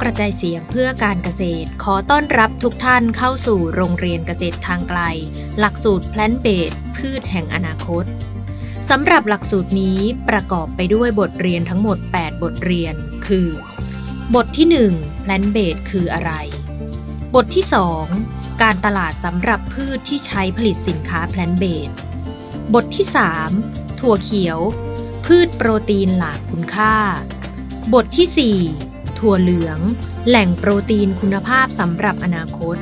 กระจายเสียงเพื่อการเกษตร ขอต้อนรับทุกท่านเข้าสู่โรงเรียนเกษตรทางไกล หลักสูตรแพลนเบดพืชแห่งอนาคตสำหรับหลักสูตรนี้ประกอบไปด้วยบทเรียนทั้งหมด 8 บทเรียน คือ บทที่1 Plant b a s e คืออะไร บทที่ 2 การตลาดสำหรับพืชที่ใช้ผลิตสินค้า Plant b a s e บทที่ 3 ถั่วเขียว พืชโปรตีนหลากคุณค่า บทที่ 4 ถั่วเหลือง แหล่งโปรตีนคุณภาพสำหรับอนาคต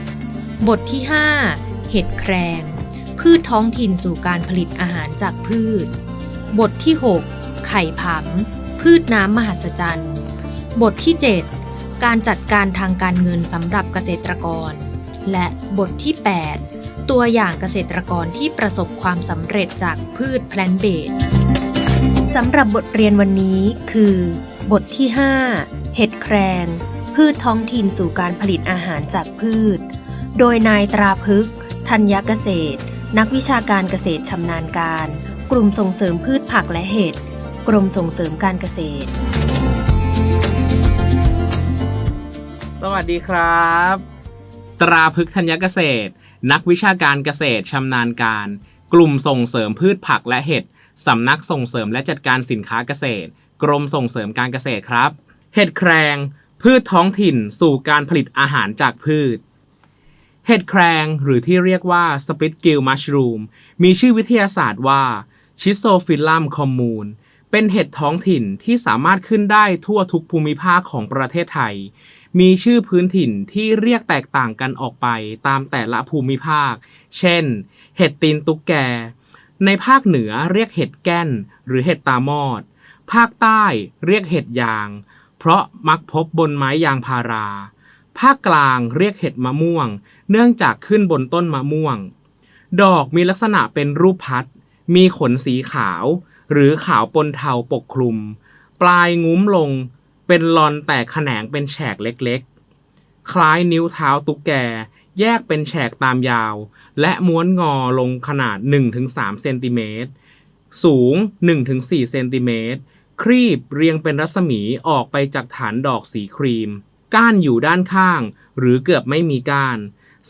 บทที่ 5 เห็ดแครง พืชท้องถิ่นสู่การผลิตอาหารจากพืช บทที่ 6 ไข่ผำพืชน้ำมหัศจรรย์ บทที่ 7 การจัดการทางการเงินสำหรับเกษตรกร และบทที่ 8 ตัวอย่างเกษตรกรที่ประสบความสำเร็จจากพืชแพลนเบดสำหรับบทเรียนวันนี้คือบทที่ 5 เห็ดแครง พืชท้องถิ่นสู่การผลิตอาหารจากพืช โดยนายตราพฤกษ์ธัญญเกษตร นักวิชาการเกษตรชำนาญการ กลุ่มส่งเสริมพืชผักและเห็ด กรมส่งเสริมการเกษตร สวัสดีครับ ตราพฤกษ์ธัญเกษตร นักวิชาการเกษตรชำนาญการ กลุ่มส่งเสริมพืชผักและเห็ดสำนักส่งเสริมและจัดการสินค้าเกษตร กรมส่งเสริมการเกษตรครับ เห็ดแครงพืชท้องถิ่นสู่การผลิตอาหารจากพืช เห็ดแครงหรือที่เรียกว่าสปิตกิลมัชรูมมีชื่อวิทยาศาสตร์ว่าชิโซฟิลัมคอมมูนเป็นเห็ดท้องถิ่นที่สามารถขึ้นได้ทั่วทุกภูมิภาคของประเทศไทย มีชื่อพื้นถิ่นที่เรียกแตกต่างกันออกไปตามแต่ละภูมิภาค เช่น เห็ดตีนตุ๊กแก ในภาคเหนือเรียกเห็ดแก้น หรือเห็ดตามอด ภาคใต้เรียกเห็ดยาง เพราะมักพบบนไม้ยางพารา ภาคกลางเรียกเห็ดมะม่วง เนื่องจากขึ้นบนต้นมะม่วง ดอกมีลักษณะเป็นรูปพัด มีขนสีขาว หรือขาวปนเทาปกคลุม ปลายงุ้มลง เป็นลอนแตกแขนงเป็นแฉกเล็กๆ คล้ายนิ้วเท้าตุ๊กแก แยกเป็นแฉกตามยาว และม้วนงอลงขนาด 1-3เซนติเมตร สูง 1-4เซนติเมตร ครีบเรียงเป็นรัศมีออกไปจากฐานดอกสีครีม ก้านอยู่ด้านข้าง หรือเกือบไม่มีก้าน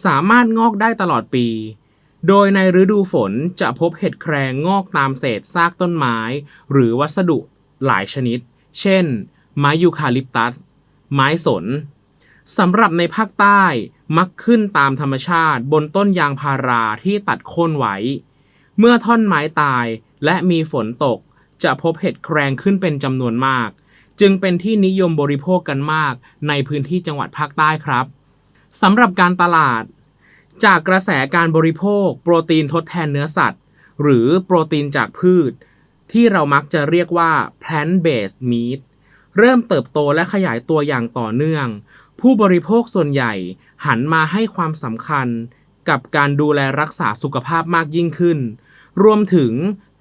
สามารถงอกได้ตลอดปี โดยในฤดูฝนจะพบเห็ดแครงงอกตามเศษซากต้นไม้ หรือวัสดุหลายชนิด เช่น ไม้ยูคาลิปตัส ไม้สนสำหรับในภาคใต้มักขึ้นตามธรรมชาติบนต้นยางพาราที่ตัดโค่นไว้ เมื่อท่อนไม้ตายและมีฝนตก จะพบเห็ดแครงขึ้นเป็นจำนวนมาก จึงเป็นที่นิยมบริโภคกันมากในพื้นที่จังหวัดภาคใต้ครับสำหรับการตลาด จากกระแสการบริโภค โปรตีนทดแทนเนื้อสัตว์ หรือโปรตีนจากพืช ที่เรามักจะเรียกว่า plant based meat เริ่มเติบโตและขยายตัวอย่างต่อเนื่อง ผู้บริโภคส่วนใหญ่หันมาให้ความสำคัญกับการดูแลรักษาสุขภาพมากยิ่งขึ้น รวมถึง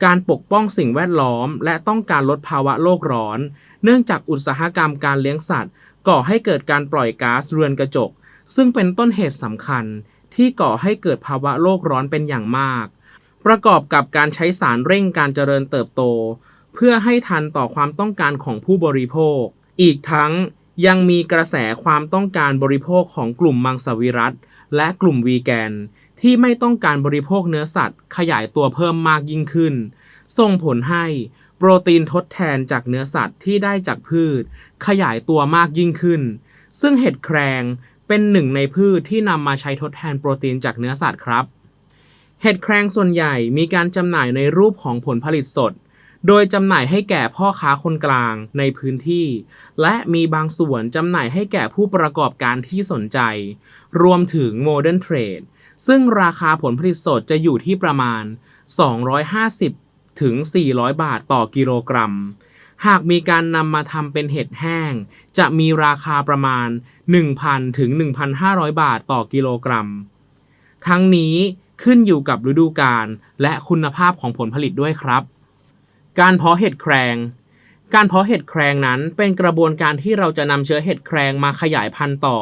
การปกป้องสิ่งแวดล้อม และต้องการลดภาวะโลกร้อน เนื่องจากอุตสาหกรรมการเลี้ยงสัตว์ ก่อให้เกิดการปล่อยก๊าซเรือนกระจก ซึ่งเป็นต้นเหตุสำคัญ ที่ก่อให้เกิดภาวะโลกร้อนเป็นอย่างมาก ประกอบกับการใช้สารเร่งการเจริญเติบโต เพื่อให้ทันต่อความต้องการของผู้บริโภค อีกทั้งยังมีกระแสความต้องการบริโภคของกลุ่มมังสวิรัต และกลุ่มวีแกน ที่ไม่ต้องการบริโภคเนื้อสัตว์ ขยายตัวเพิ่มมากยิ่งขึ้น ส่งผลให้โปรตีนทดแทนจากเนื้อสัตว์ที่ได้จากพืช ขยายตัวมากยิ่งขึ้น ซึ่งเห็ดแครงเป็นหนึ่งในพืชที่นำมาใช้ทดแทนโปรตีนจากเนื้อสัตว์ครับ เห็ดแครงส่วนใหญ่มีการจำหน่ายในรูปของผลผลิตสด โดยจำหน่ายให้แก่พ่อค้าคนกลางในพื้นที่ และมีบางส่วนจำหน่ายให้แก่ผู้ประกอบการที่สนใจ รวมถึง Modern Trade ซึ่งราคาผลผลิตสดจะอยู่ที่ประมาณ 250 ถึง 400 บาทต่อกิโลกรัม หากมีการนำมาทำเป็นเห็ดแห้ง จะมีราคาประมาณ 1,000 ถึง 1,500 บาทต่อกิโลกรัม ทั้งนี้ขึ้นอยู่กับฤดูกาลและคุณภาพของผลผลิตด้วยครับ การเพาะเห็ดแครงการเพาะเห็ดแครงนั้นเป็นกระบวนการที่เราจะนำเชื้อเห็ดแครงมาขยายพันธุ์ต่อ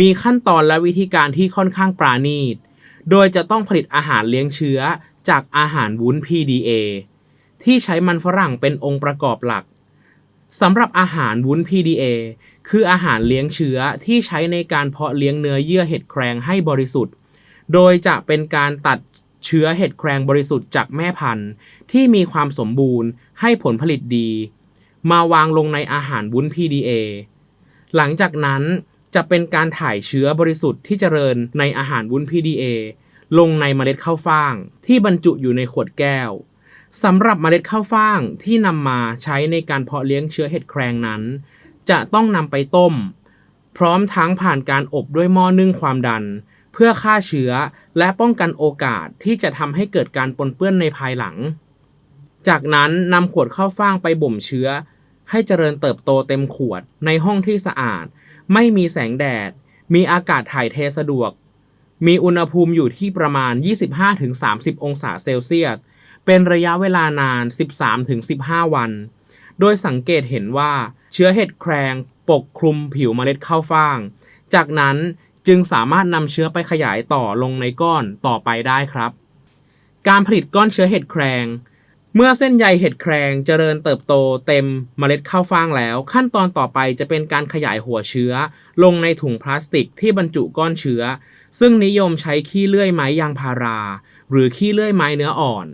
มีขั้นตอนและวิธีการที่ค่อนข้างปราณีต โดยจะต้องผลิตอาหารเลี้ยงเชื้อจากอาหารวุ้น PDA ที่ใช้มันฝรั่งเป็นองค์ประกอบหลักสำหรับอาหารวุ้น PDA คืออาหารเลี้ยงเชื้อที่ใช้ในการเพาะเลี้ยงเนื้อเยื่อเห็ดแครงให้บริสุทธิ์ โดยจะเป็นการตัด เชื้อเห็ดแครงบริสุทธิ์จากแม่พันธุ์ที่มีความสมบูรณ์ให้ผลผลิตดี มาวางลงในอาหารวุ้น PDA หลังจากนั้นจะเป็นการถ่ายเชื้อบริสุทธิ์ที่เจริญในอาหารวุ้น PDA ลงในเมล็ดข้าวฟ่างที่บรรจุอยู่ในขวดแก้วสำหรับเมล็ดข้าวฟ่างที่นำมาใช้ในการเพาะเลี้ยงเชื้อเห็ดแครงนั้น จะต้องนำไปต้ม พร้อมทั้งผ่านการอบด้วยหม้อนึ่งความดัน เพื่อฆ่าเชื้อและป้องกันโอกาสที่จะทำให้เกิดการปนเปื้อนในภายหลัง จากนั้นนำขวดข้าวฟ่างไปบ่มเชื้อ ให้เจริญเติบโตเต็มขวดในห้องที่สะอาด ไม่มีแสงแดด มีอากาศถ่ายเทสะดวก มีอุณหภูมิอยู่ที่ประมาณ 25-30 องศาเซลเซียส เป็นระยะเวลานาน 13-15 วัน โดยสังเกตเห็นว่าเชื้อเห็ดแครงปกคลุมผิวเมล็ดข้าวฟ่าง จากนั้น จึงสามารถนำเชื้อไปขยายต่อลงในก้อนต่อไปได้ครับ การผลิตก้อนเชื้อเห็ดแครง เมื่อเส้นใยเห็ดแครงเจริญเติบโตเต็มเมล็ดข้าวฟ่างแล้ว ขั้นตอนต่อไปจะเป็นการขยายหัวเชื้อ ลงในถุงพลาสติกที่บรรจุก้อนเชื้อ ซึ่งนิยมใช้ขี้เลื่อยไม้ยางพารา หรือขี้เลื่อยไม้เนื้ออ่อน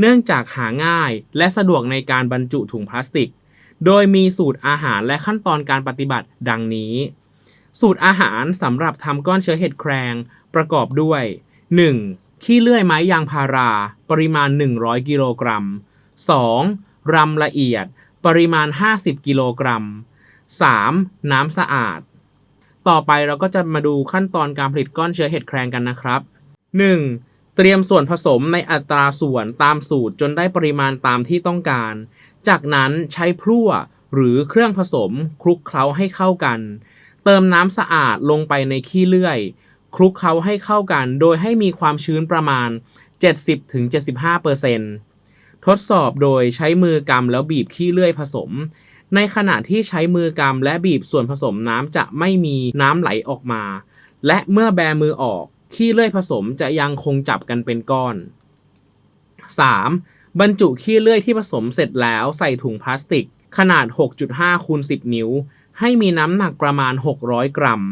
เนื่องจากหาง่ายและสะดวกในการบรรจุถุงพลาสติก โดยมีสูตรอาหารและขั้นตอนการปฏิบัติดังนี้ สูตรอาหารสำหรับทำก้อนเชื้อเห็ดแครง ประกอบด้วย 1. ขี้เลื่อยไม้ยางพารา ปริมาณ 100 กิโลกรัม 2. รำละเอียด ปริมาณ 50 กิโลกรัม 3. น้ำสะอาด ต่อไปเราก็จะมาดูขั้นตอนการผลิตก้อนเชื้อเห็ดแครงกันนะครับ 1. เตรียมส่วนผสมในอัตราส่วนตามสูตรจนได้ปริมาณตามที่ต้องการ จากนั้นใช้พลั่วหรือเครื่องผสมคลุกเคล้าให้เข้ากัน เติมน้ำสะอาดลงไปในขี้เลื่อย คลุกเคล้าให้เข้ากันโดยให้มีความชื้นประมาณ 70-75%ทดสอบโดยใช้มือกำแล้วบีบขี้เลื่อยผสม ในขณะที่ใช้มือกำและบีบส่วนผสมน้ำจะไม่มีน้ำไหลออกมา และเมื่อแบมือออกขี้เลื่อยผสมจะยังคงจับกันเป็นก้อน 3. บรรจุขี้เลื่อยที่ผสมเสร็จแล้วใส่ถุงพลาสติก ขนาด 6.5คูณ10 นิ้ว ให้มีน้ำหนักประมาณ 600 กรัม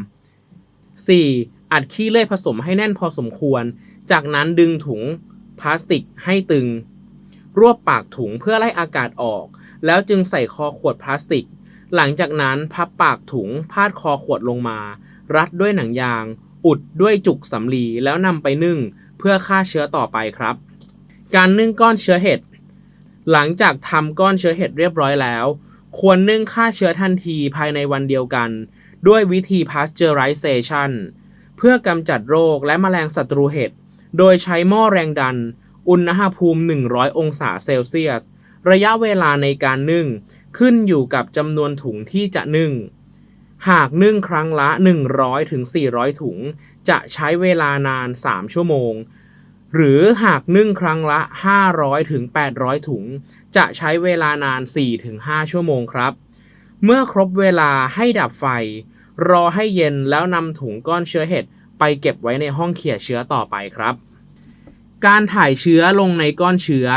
4. อัดขี้เลื่อยผสมให้แน่นพอสมควร จากนั้นดึงถุงพลาสติกให้ตึง รวบปากถุงเพื่อไล่อากาศออก แล้วจึงใส่คอขวดพลาสติก หลังจากนั้นพับปากถุงพาดคอขวดลงมา รัดด้วยหนังยาง อุดด้วยจุกสำลีแล้วนำไปนึ่ง เพื่อฆ่าเชื้อต่อไปครับ การนึ่งก้อนเชื้อเห็ดหลังจากทำก้อนเชื้อเห็ดเรียบร้อยแล้ว ควรนึ่งฆ่าเชื้อทันทีภายในวันเดียวกัน ด้วยวิธี pasteurization เพื่อกำจัดโรคและแมลงศัตรูเห็ด โดยใช้หม้อแรงดัน อุณหภูมิ 100 องศาเซลเซียส ระยะเวลาในการนึ่ง ขึ้นอยู่กับจำนวนถุงที่จะนึ่ง หากนึ่งครั้งละ 100ถึง400 ถุง จะใช้เวลานาน 3 ชั่วโมง หรือหากนึ่งครั้งละ 500ถึง800 ถุง จะใช้เวลานาน4ถึง5ชั่วโมงครับ เมื่อครบเวลาให้ดับไฟ รอให้เย็นแล้วนำถุงก้อนเชื้อเห็ดไปเก็บไว้ในห้องเขี่ยเชื้อต่อไปครับ การถ่ายเชื้อลงในก้อนเชื้อ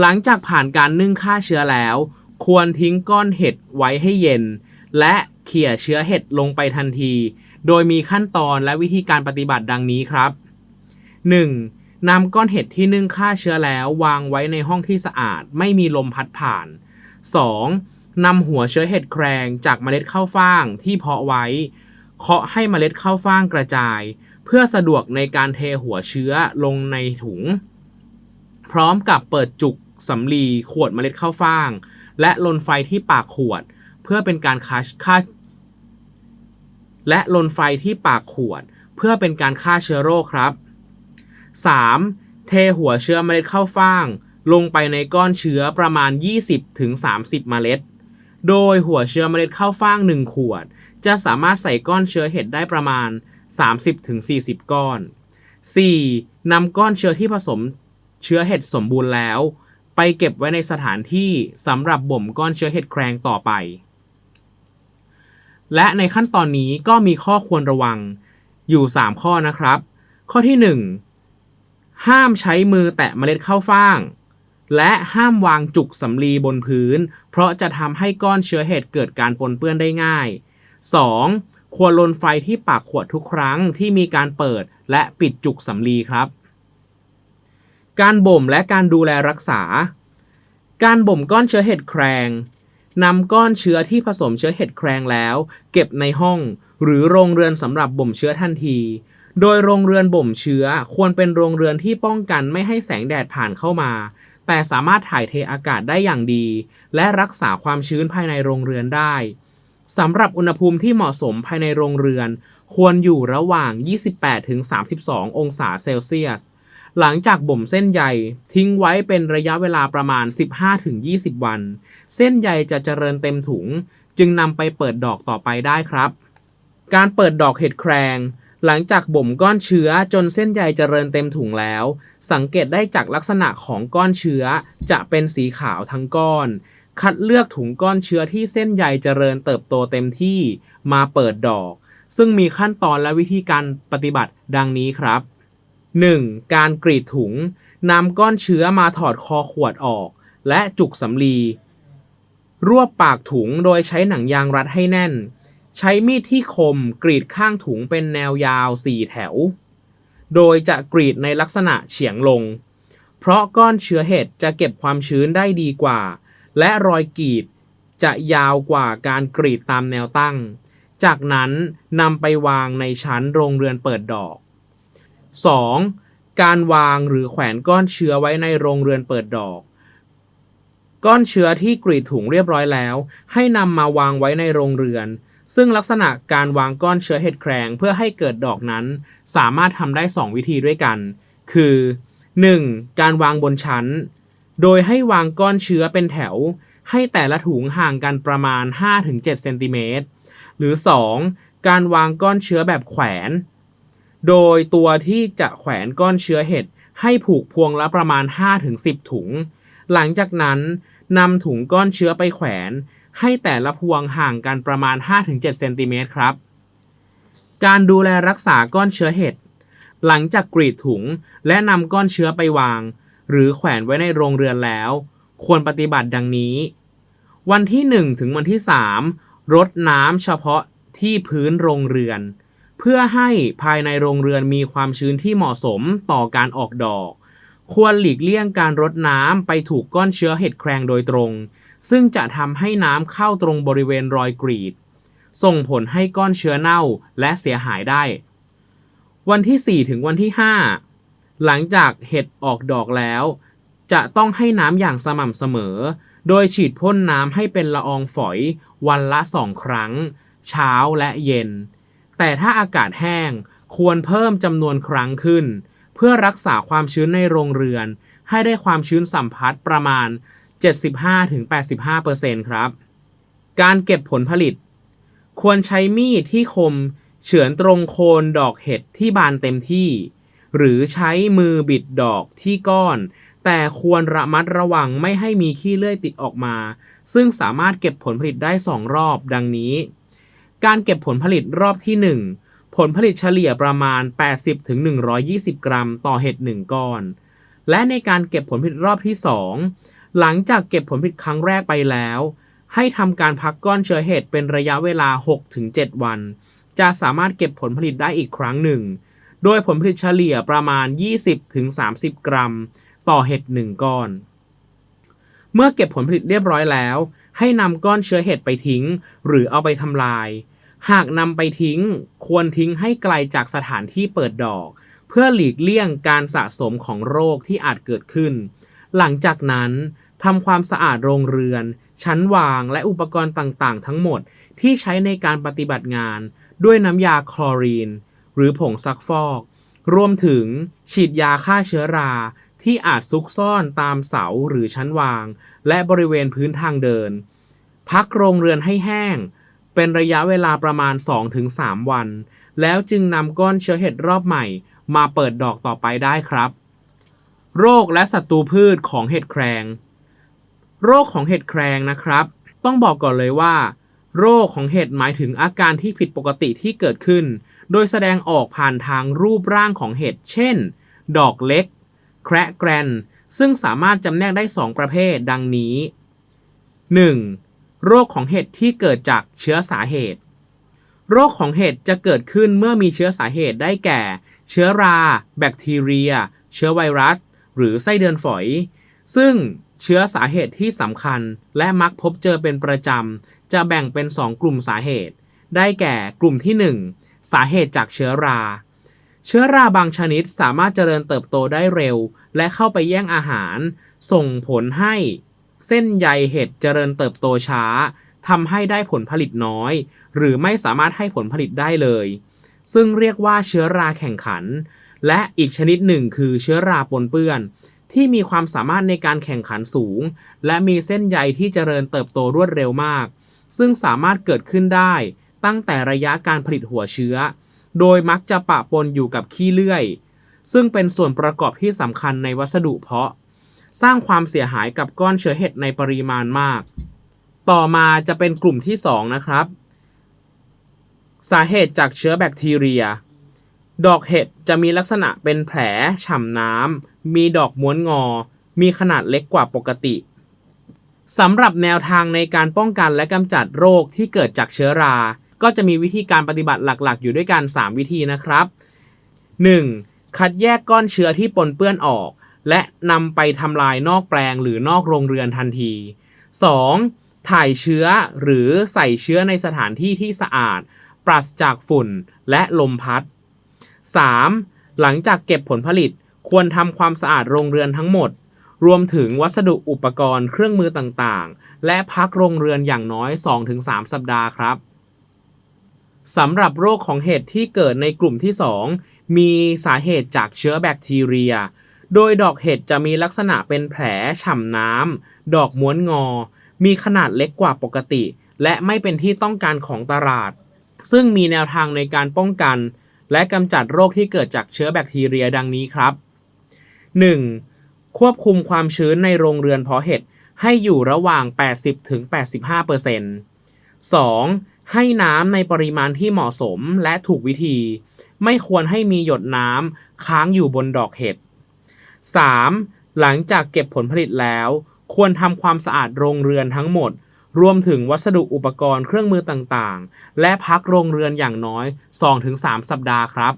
หลังจากผ่านการนึ่งฆ่าเชื้อแล้ว ควรทิ้งก้อนเห็ดไว้ให้เย็น และเขี่ยเชื้อเห็ดลงไปทันที โดยมีขั้นตอนและวิธีการปฏิบัติดังนี้ครับ 1. นำก้อนเห็ดที่นึ่งฆ่าเชื้อแล้ววางไว้ในห้องที่สะอาดไม่มีลมพัดผ่าน 2. นำหัวเชื้อเห็ดแครงจากเมล็ดข้าวฟ่างที่เพาะไว้ เคาะให้เมล็ดข้าวฟ่างกระจาย เพื่อสะดวกในการเทหัวเชื้อลงในถุง พร้อมกับเปิดจุกสำลีขวดเมล็ดข้าวฟ่าง และลนไฟที่ปากขวด เพื่อเป็นการฆ่าฆ่าและลนไฟที่ปากขวด เพื่อเป็นการฆ่าเชื้อโรคครับ 3. เทหัวเชื้อเมล็ดข้าวฟ่าง ลงไปในก้อนเชื้อประมาณ 20-30 เมล็ด โดยหัวเชื้อเมล็ดข้าวฟ่าง 1 ขวด จะสามารถใส่ก้อนเชื้อเห็ดได้ประมาณ 30-40 ก้อน 4. นำก้อนเชื้อที่ผสมเชื้อเห็ดสมบูรณ์แล้ว ไปเก็บไว้ในสถานที่สำหรับบ่มก้อนเชื้อเห็ดแครงต่อไป และในขั้นตอนนี้ก็มีข้อควรระวังอยู่ 3 ข้อนะครับ ข้อที่ 1 ห้ามใช้มือแตะเมล็ดข้าวฟ่าง และห้ามวางจุกสำลีบนพื้น เพราะจะทำให้ก้อนเชื้อเห็ดเกิดการปนเปื้อนได้ง่าย 2. ควรลนไฟที่ปากขวดทุกครั้งที่มีการเปิดและปิดจุกสำลีครับ การบ่มและการดูแลรักษา การบ่มก้อนเชื้อเห็ดแครงนำก้อนเชื้อที่ผสมเชื้อเห็ดแครงแล้ว เก็บในห้อง หรือโรงเรือนสำหรับบ่มเชื้อทันที โดยโรงเรือนบ่มเชื้อควรเป็นโรงเรือนที่ป้องกันไม่ให้แสงแดดผ่านเข้ามา แต่สามารถถ่ายเทอากาศได้อย่างดี และรักษาความชื้นภายในโรงเรือนได้สำหรับอุณหภูมิที่เหมาะสมภายในโรงเรือน ควรอยู่ระหว่าง 28-32 องศาเซลเซียส หลังจากบ่มเส้นใยทิ้งไว้เป็นระยะเวลาประมาณ 15-20 วัน เส้นใยจะเจริญเต็มถุง จึงนำไปเปิดดอกต่อไปได้ครับ การเปิดดอกเห็ดแครง หลังจากบ่มก้อนเชื้อจนเส้นใยเจริญเต็มถุงแล้ว สังเกตได้จากลักษณะของก้อนเชื้อจะเป็นสีขาวทั้งก้อน คัดเลือกถุงก้อนเชื้อที่เส้นใยเจริญเติบโตเต็มที่มาเปิดดอก ซึ่งมีขั้นตอนและวิธีการปฏิบัติดังนี้ครับ 1. การกรีดถุงนำก้อนเชื้อมาถอดคอขวดออก และจุกสำลีรวบปากถุงโดยใช้หนังยางรัดให้แน่น ใช้มีดที่คมกรีดข้างถุงเป็นแนวยาว 4 แถว โดยจะกรีดในลักษณะเฉียงลง เพราะก้อนเชื้อเห็ดจะเก็บความชื้นได้ดีกว่า และรอยกรีดจะยาวกว่าการกรีดตามแนวตั้ง จากนั้นนำไปวางในชั้นโรงเรือนเปิดดอก 2. การวางหรือแขวนก้อนเชื้อไว้ในโรงเรือนเปิดดอก ก้อนเชื้อที่กรีดถุงเรียบร้อยแล้ว ให้นำมาวางไว้ในโรงเรือน ซึ่งลักษณะการวางก้อนเชื้อเห็ดแครงเพื่อให้เกิดดอกนั้น สามารถทำได้ 2 วิธีด้วยกัน คือ 1. การวางบนชั้น โดยให้วางก้อนเชื้อเป็นแถว ให้แต่ละถุงห่างกันประมาณ 5-7 เซนติเมตร หรือ 2. การวางก้อนเชื้อแบบแขวน โดยตัวที่จะแขวนก้อนเชื้อเห็ดให้ผูกพวงละประมาณ 5-10 ถุง หลังจากนั้นนำถุงก้อนเชื้อไปแขวน ให้แต่ละพวงห่างกันประมาณ 5-7เซนติเมตรครับ การดูแลรักษาก้อนเชื้อเห็ด หลังจากกรีดถุงและนำก้อนเชื้อไปวาง หรือแขวนไว้ในโรงเรือนแล้ว ควรปฏิบัติดังนี้ วันที่ 1 ถึงวันที่ 3 รดน้ำเฉพาะที่พื้นโรงเรือน เพื่อให้ภายในโรงเรือนมีความชื้นที่เหมาะสมต่อการออกดอก ควรหลีกเลี่ยงการรดน้ำไปถูกก้อนเชื้อเห็ดแครงโดยตรง ซึ่งจะทำให้น้ำเข้าตรงบริเวณรอยกรีด ส่งผลให้ก้อนเชื้อเน่าและเสียหายได้ วันที่ 4 ถึงวันที่ 5 หลังจากเห็ดออกดอกแล้ว จะต้องให้น้ำอย่างสม่ำเสมอ โดยฉีดพ่นน้ำให้เป็นละอองฝอย วันละ2ครั้ง เช้าและเย็น แต่ถ้าอากาศแห้งควรเพิ่มจำนวนครั้งขึ้น เพื่อรักษาความชื้นในโรงเรือน ให้ได้ความชื้นสัมพัทธ์ประมาณ 75-85%ครับ การเก็บผลผลิต ควรใช้มีดที่คมเฉือนตรงโคนดอกเห็ดที่บานเต็มที่ หรือใช้มือบิดดอกที่ก้อน แต่ควรระมัดระวังไม่ให้มีขี้เลื่อยติดออกมา ซึ่งสามารถเก็บผลผลิตได้ 2 รอบดังนี้ การเก็บผลผลิตรอบที่ 1 ผลผลิตเฉลี่ยประมาณ 80-120 กรัม ต่อเห็ด 1 ก้อน และในการเก็บผลผลิตรอบที่ 2 หลังจากเก็บผลผลิตครั้งแรกไปแล้ว ให้ทำการพักก้อนเชื้อเห็ดเป็นระยะเวลา 6-7 วัน จะสามารถเก็บผลผลิตได้อีกครั้งหนึ่ง โดยผลผลิตเฉลี่ยประมาณ 20-30 กรัม ต่อเห็ด 1 ก้อน เมื่อเก็บผลผลิตเรียบร้อยแล้ว ให้นำก้อนเชื้อเห็ดไปทิ้ง หรือเอาไปทำลาย หากนำไปทิ้ง ควรทิ้งให้ไกลจากสถานที่เปิดดอก เพื่อหลีกเลี่ยงการสะสมของโรคที่อาจเกิดขึ้น หลังจากนั้นทำความสะอาดโรงเรือน ชั้นวางและอุปกรณ์ต่างๆ ทั้งหมดที่ใช้ในการปฏิบัติงาน ด้วยน้ำยาคลอรีน หรือผงซักฟอก รวมถึงฉีดยาฆ่าเชื้อราที่อาจซุกซ่อนตามเสาหรือชั้นวาง และบริเวณพื้นทางเดิน พักโรงเรือนให้แห้ง เป็นระยะเวลาประมาณ 2-3 วัน แล้วจึงนำก้อนเชื้อเห็ดรอบใหม่ มาเปิดดอกต่อไปได้ครับ โรคและศัตรูพืชของเห็ดแครง โรคของเห็ดแครงนะครับ ต้องบอกก่อนเลยว่า โรคของเห็ดหมายถึงอาการที่ผิดปกติที่เกิดขึ้น โดยแสดงออกผ่านทางรูปร่างของเห็ด เช่น ดอกเล็ก แคระแกรนซึ่งสามารถจำแนกได้ 2 ประเภทดังนี้ 1. โรคของเห็ดที่เกิดจากเชื้อสาเหตุ โรคของเห็ดจะเกิดขึ้นเมื่อมีเชื้อสาเหตุได้แก่ เชื้อรา แบคทีเรีย เชื้อไวรัส หรือไส้เดือนฝอย ซึ่งเชื้อสาเหตุที่สำคัญและมักพบเจอเป็นประจำ จะแบ่งเป็น 2 กลุ่มสาเหตุ ได้แก่กลุ่มที่ 1 สาเหตุจากเชื้อรา เชื้อราบางชนิดสามารถเจริญเติบโตได้เร็ว และเข้าไปแย่งอาหาร ส่งผลให้ เส้นใยเห็ดเจริญเติบโตช้าทำให้ได้ผลผลิตน้อย หรือไม่สามารถให้ผลผลิตได้เลย ซึ่งเรียกว่าเชื้อราแข่งขัน และอีกชนิดหนึ่งคือเชื้อราปนเปื้อน ที่มีความสามารถในการแข่งขันสูง และมีเส้นใยที่เจริญเติบโตรวดเร็วมาก ซึ่งสามารถเกิดขึ้นได้ ตั้งแต่ระยะการผลิตหัวเชื้อ โดยมักจะปะปนอยู่กับขี้เลื่อย ซึ่งเป็นส่วนประกอบที่สำคัญในวัสดุเพาะ สร้างความเสียหายกับก้อนเชื้อเห็ดในปริมาณมาก ต่อมาจะเป็นกลุ่มที่ 2 นะครับ สาเหตุจากเชื้อแบคทีเรีย ดอกเห็ดจะมีลักษณะเป็นแผลฉ่ำน้ำ มีดอกม้วนงอ มีขนาดเล็กกว่าปกติสำหรับแนวทางในการป้องกันและกำจัดโรคที่เกิดจากเชื้อรา ก็จะมีวิธีการปฏิบัติหลักๆ อยู่ด้วยกัน 3 วิธีนะครับ 1. คัดแยกก้อนเชื้อที่ปนเปื้อนออก และนำไปทำลายนอกแปลงหรือนอกโรงเรือนทันที 2. ถ่ายเชื้อหรือใส่เชื้อในสถานที่ที่สะอาด ปราศจากฝุ่นและลมพัด 3. หลังจากเก็บผลผลิตควรทำความสะอาดโรงเรือนทั้งหมด รวมถึงวัสดุอุปกรณ์เครื่องมือต่างๆ และพักโรงเรือนอย่างน้อย 2-3 สัปดาห์ครับสำหรับโรคของเห็ดที่เกิดในกลุ่มที่ 2 มีสาเหตุจากเชื้อแบคทีเรีย โดยดอกเห็ดจะมีลักษณะเป็นแผลฉ่ำน้ำ ดอกม้วนงอ มีขนาดเล็กกว่าปกติ และไม่เป็นที่ต้องการของตลาด ซึ่งมีแนวทางในการป้องกัน และกำจัดโรคที่เกิดจากเชื้อแบคทีเรียดังนี้ครับ 1. ควบคุมความชื้นในโรงเรือนเพาะเห็ดให้อยู่ระหว่าง 80-85% 2. ให้น้ำในปริมาณที่เหมาะสมและถูกวิธี ไม่ควรให้มีหยดน้ำค้างอยู่บนดอกเห็ด 3. หลังจากเก็บผลผลิตแล้ว ควรทำความสะอาดโรงเรือนทั้งหมด รวมถึงวัสดุอุปกรณ์เครื่องมือต่างๆ และพักโรงเรือนอย่างน้อย 2-3 สัปดาห์ครับ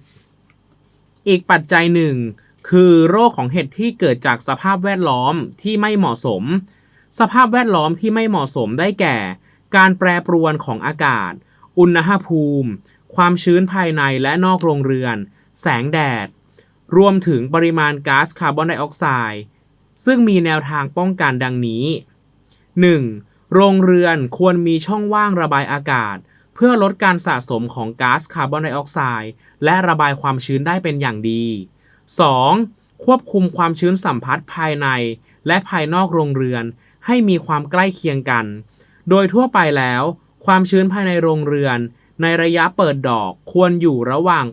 อีกปัจจัยหนึ่งคือโรคของเห็ดที่เกิดจากสภาพแวดล้อมที่ไม่เหมาะสม สภาพแวดล้อมที่ไม่เหมาะสมได้แก่ การแปรปรวนของอากาศ อุณหภูมิ ความชื้นภายในและนอกโรงเรือน แสงแดด รวมถึงปริมาณก๊าซคาร์บอนไดออกไซด์ซึ่งมีแนวทางป้องกันดังนี้ 1. โรงเรือนควรมีช่องว่างระบายอากาศ เพื่อลดการสะสมของก๊าซคาร์บอนไดออกไซด์และระบายความชื้นได้เป็นอย่างดี 2. ควบคุมความชื้นสัมผัสภายใน และภายนอกโรงเรือนให้มีความใกล้เคียงกัน โดยทั่วไปแล้ว ความชื้นภายในโรงเรือน ในระยะเปิดดอกควรอยู่ระหว่าง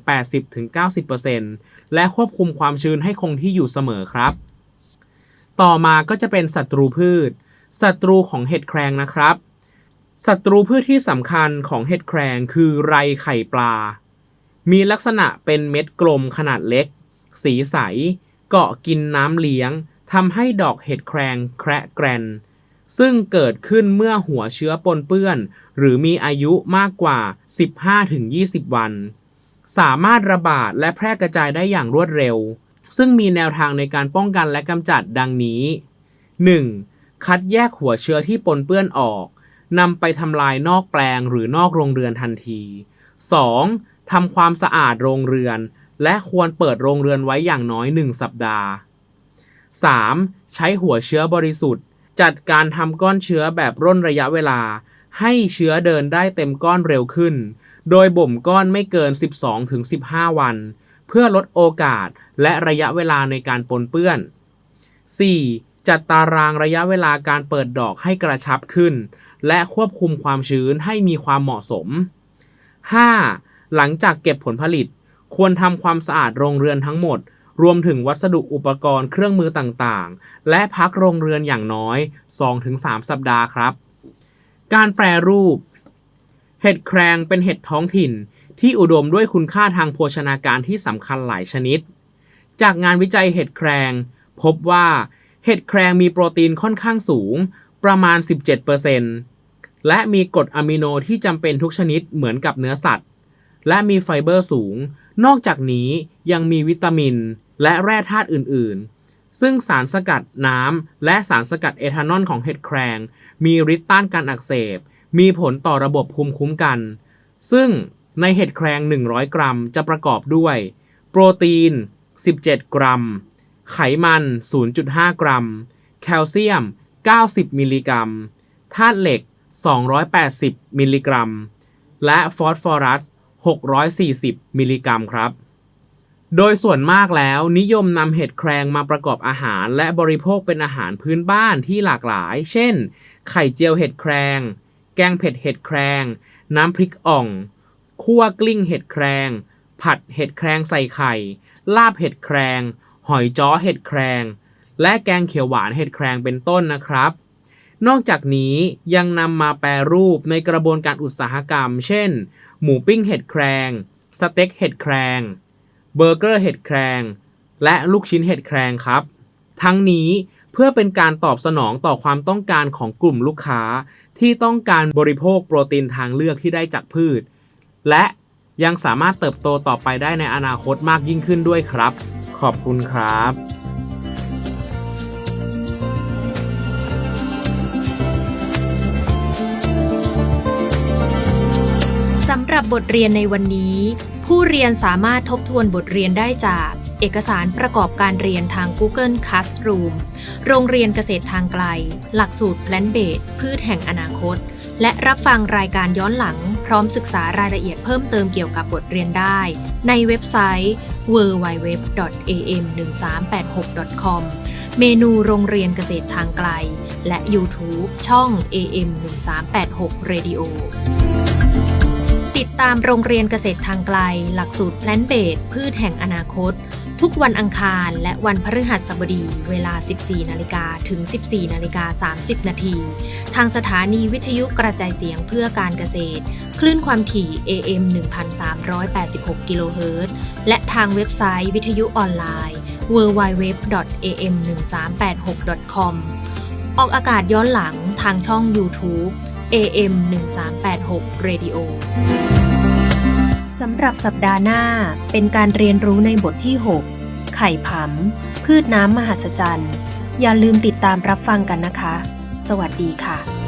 80-90%และควบคุมความชื้นให้คงที่อยู่เสมอครับ ต่อมาก็จะเป็นศัตรูพืช ศัตรูของเห็ดแครงนะครับ ศัตรูพืชที่สำคัญของเห็ดแครงคือไรไข่ปลา มีลักษณะเป็นเม็ดกลมขนาดเล็ก สีใส เกาะกินน้ำเลี้ยงทำให้ดอกเห็ดแครงแคระแกรน ซึ่งเกิดขึ้นเมื่อหัวเชื้อปนเปื้อน หรือมีอายุมากกว่า 15-20 วัน สามารถระบาดและแพร่กระจายได้อย่างรวดเร็ว ซึ่งมีแนวทางในการป้องกันและกำจัดดังนี้ 1. คัดแยกหัวเชื้อที่ปนเปื้อนออกนำไปทำลายนอกแปลงหรือนอกโรงเรือนทันที 2. ทำความสะอาดโรงเรือน และควรเปิดโรงเรือนไว้อย่างน้อย 1 สัปดาห์ 3. ใช้หัวเชื้อบริสุทธิ์ จัดการทำก้อนเชื้อแบบร่นระยะเวลา ให้เชื้อเดินได้เต็มก้อนเร็วขึ้น โดยบ่มก้อนไม่เกิน 12-15 วัน เพื่อลดโอกาสและระยะเวลาในการปนเปื้อน 4. จัดตารางระยะเวลาการเปิดดอกให้กระชับขึ้น และควบคุมความชื้นให้มีความเหมาะสม 5. หลังจากเก็บผลผลิต ควรทำความสะอาดโรงเรือนทั้งหมด รวมถึงวัสดุอุปกรณ์เครื่องมือต่างๆ และพักโรงเรือนอย่างน้อย 2-3 สัปดาห์ครับ การแปรรูป เห็ดแครงเป็นเห็ดท้องถิ่น ที่อุดมด้วยคุณค่าทางโภชนาการที่สำคัญหลายชนิด จากงานวิจัยเห็ดแครง พบว่าเห็ดแครงมีโปรตีนค่อนข้างสูง ประมาณ 17%และมีกรดอะมิโนที่จำเป็นทุกชนิดเหมือนกับเนื้อสัตว์ และมีไฟเบอร์สูง นอกจากนี้ยังมีวิตามินและแร่ธาตุอื่น ๆ ซึ่งสารสกัดน้ำและสารสกัดเอทานอลของเห็ดแครง มีฤทธิ์ต้านการอักเสบ มีผลต่อระบบภูมิคุ้มกัน ซึ่งในเห็ดแครง 100 กรัมจะประกอบด้วย โปรตีน 17 กรัม ไขมัน 0.5 กรัม แคลเซียม 90 มิลลิกรัม ธาตุเหล็ก 280 มิลลิกรัม และฟอสฟอรัส 640 มิลลิกรัมครับ โดยส่วนมากแล้วนิยมนำเห็ดแครงมาประกอบอาหาร และบริโภคเป็นอาหารพื้นบ้านที่หลากหลาย เช่น ไข่เจียวเห็ดแครง แกงเผ็ดเห็ดแครง น้ำพริกอ่องคั่วกลิ้งเห็ดแครง ผัดเห็ดแครงใส่ไข่ ลาบเห็ดแครง หอยจ้อเห็ดแครง และแกงเขียวหวานเห็ดแครงเป็นต้นนะครับ นอกจากนี้ยังนำมาแปรรูปในกระบวนการอุตสาหกรรม เช่น หมูปิ้งเห็ดแครง สเต็กเห็ดแครงเบอร์เกอร์เห็ดแครง และลูกชิ้นเห็ดแครงครับ ทั้งนี้เพื่อเป็นการตอบสนองต่อความต้องการของกลุ่มลูกค้า ที่ต้องการบริโภคโปรตีนทางเลือกที่ได้จากพืช และยังสามารถเติบโตต่อไปได้ในอนาคตมากยิ่งขึ้นด้วยครับ ขอบคุณครับ สำหรับบทเรียนในวันนี้ ผู้เรียนสามารถทบทวนบทเรียนได้จากเอกสารประกอบการเรียนทาง Google Classroom โรงเรียนเกษตรทางไกล หลักสูตร Plant Based พืชแห่งอนาคต และรับฟังรายการย้อนหลัง พร้อมศึกษารายละเอียดเพิ่มเติมเกี่ยวกับบทเรียนได้ ในเว็บไซต์ www.am1386.com เมนูโรงเรียนเกษตรทางไกล และ YouTube ช่อง AM 1386 Radio ติดตามโรงเรียนเกษตรทางไกล หลักสูตรแพลนเบดพืชแห่งอนาคต ทุกวันอังคารและวันพฤหัสบดี เวลา 14 นาฬิกาถึง 14 นาฬิกา 30 นาที ทางสถานีวิทยุกระจายเสียงเพื่อการเกษตร คลื่นความถี่ AM 1386 กิโลเฮิรตซ์ และทางเว็บไซต์วิทยุออนไลน์ www.am1386.com ออกอากาศย้อนหลังทางช่อง YouTube AM 1386 Radio สำหรับสัปดาห์หน้าเป็นการเรียนรู้ในบทที่ 6 ไข่ผำพืชน้ำมหัศจรรย์ อย่าลืมติดตามรับฟังกันนะคะ สวัสดีค่ะ